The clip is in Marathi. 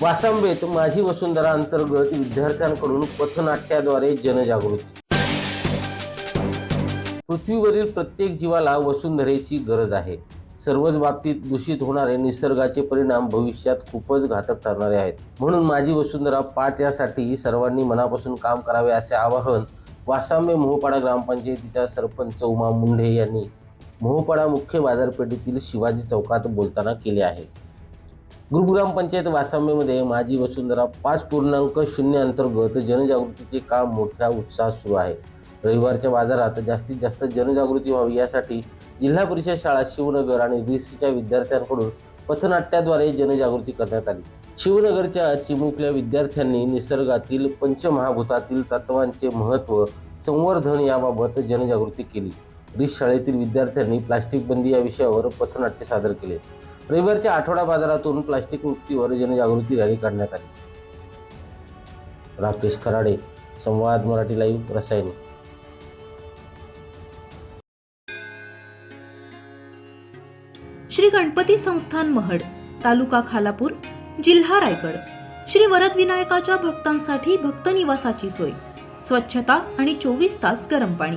वासांबेत माझी वसुंधरा अंतर्गत विद्यार्थ्यांकडून पथनाट्याद्वारे जनजागृती. पृथ्वीवरील प्रत्येक जीवाला वसुंधरेची गरज आहे. सर्वच बाबतीत दूषित होणारे निसर्गाचे परिणाम भविष्यात खूपच घातक ठरणारे आहेत. म्हणून माझी वसुंधरा पाच यासाठी सर्वांनी मनापासून काम करावे असे आवाहन वासांबे मोहपाडा ग्रामपंचायतीच्या सरपंच उमा मुंढे यांनी मोहपाडा मुख्य बाजारपेठेतील शिवाजी चौकात बोलताना केले आहे. गुरुग्राम पंचायत वासांबेमध्ये माझी वसुंधरा पाच पूर्णांक शून्य अंतर्गत जनजागृतीचे काम मोठ्या उत्साहात सुरू आहे. रविवारच्या बाजारात जास्तीत जास्त जनजागृती व्हावी यासाठी जिल्हा परिषद शाळा शिवनगर आणि बीसीच्या विद्यार्थ्यांकडून पथनाट्याद्वारे जनजागृती करण्यात आली. शिवनगरच्या चिमुकल्या विद्यार्थ्यांनी निसर्गातील पंचमहाभूतातील तत्वांचे महत्त्व संवर्धन याबाबत जनजागृती केली. रिस शाळेतील विद्यार्थ्यांनी प्लास्टिक बंदी या विषयावर पथनाट्य सादर केले. रविवारच्या आठवडा बाजारातून प्लास्टिक मुक्तीवर जनजागृती रॅली काढण्यात आली. राकेश खराडे संवाद मराठी लाईव्ह रसायनी. श्री गणपती संस्थान महड तालुका खालापूर जिल्हा रायगड. श्री वरद विनायकाच्या भक्तांसाठी भक्त निवासाची सोय. स्वच्छता आणि चोवीस तास गरम पाणी.